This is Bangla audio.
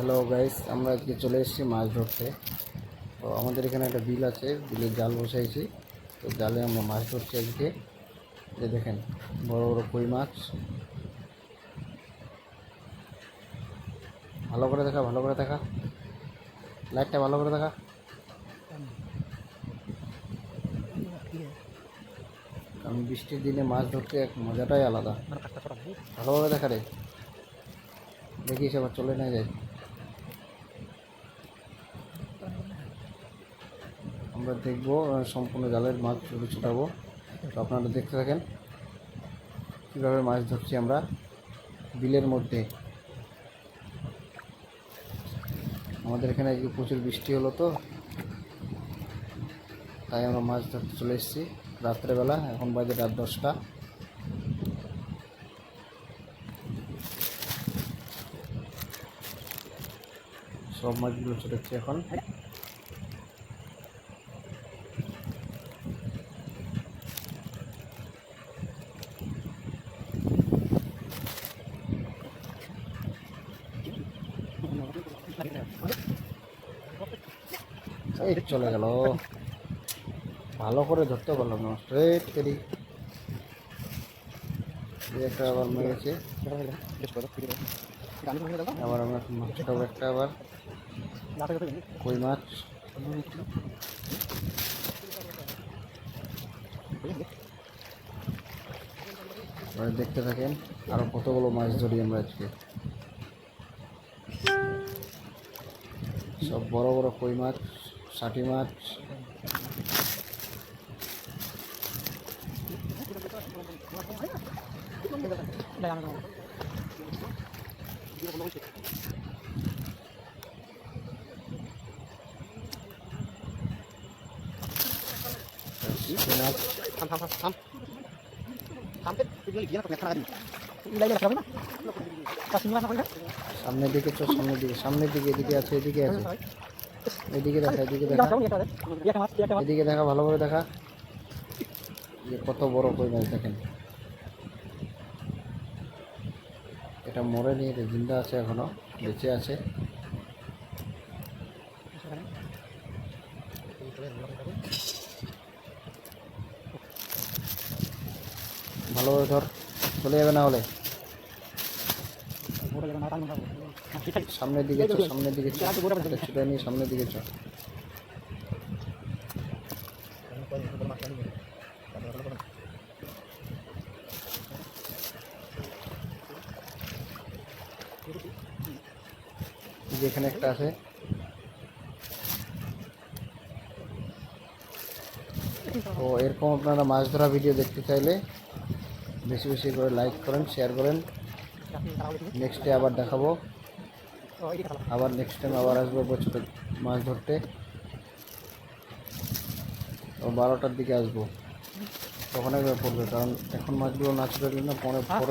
হ্যালো গাইস আমরা আজকে চলে এসেছি মাছ ধরতে। তো আমাদের এখানে একটা বিল আছে। বিলে জাল বসাইছি। তো জালে আমরা মাছ ধরছি আজকে। যে দেখেন, বড় বড় কই মাছ। ভালো করে দেখা, ভালো করে দেখা। লাইটটা ভালো করে দেখা। কারণ বৃষ্টির দিনে মাছ ধরতে এক মজাটাই আলাদা। ভালোভাবে দেখা রে। দেখিস আবার চলে না যায়। আমরা দেখব সম্পূর্ণ জালের মাছ ছুটে ছুটাবো। তো আপনারা দেখতে থাকেন কীভাবে মাছ ধরছি আমরা বিলের মধ্যে। আমাদের এখানে আজকে প্রচুর বৃষ্টি হলো তো, তাই আমরা মাছ ধরতে চলে এসেছি রাত্রেবেলা, এখন বাজে রাত দশটা। সব মাছগুলো ছোটাচ্ছি এখন। এই চলে গেল। ভালো করে ধরতে পারলাম না। স্ট্রেট করি একটা আবার মেরেছে। আবার আমরা মাছ একটা আবার। কই মাছ? দেখতে থাকেন আরও কতগুলো মাছ ধরি আমরা আজকে। সব বড় বড় কই মাছ। ষাটি মাছ। চিংড়ি মাছ সামনের দিকে সামনের দিকে সামনের দিকে এদিকে আছে এদিকে আছে। এদিকে দেখা এদিকে দেখা। এদিকে দেখা ভালো করে দেখা। যে কত বড় কই মাছ দেখেন। এটা মরে নিয়ে জিন্দা আছে এখনও বেঁচে আছে। ভালোভাবে ধর চলে যাবে না হলে। সামনের দিকে সামনের দিকে ছুটে নিয়ে সামনের দিকে চ। যেখানে একটা আছে। তো এরকম আপনারা মাছ ধরা ভিডিও দেখতে চাইলে বেশি বেশি করে লাইক করেন শেয়ার করেন। নেক্সট ডে আবার দেখাবো। আবার নেক্সট টাইম আবার আসব ছোটো মাছ ধরতে। ও বারোটার দিকে আসব। তখন একবার পড়বে, কারণ এখন মাছগুলো না ছুটে না পরে পরে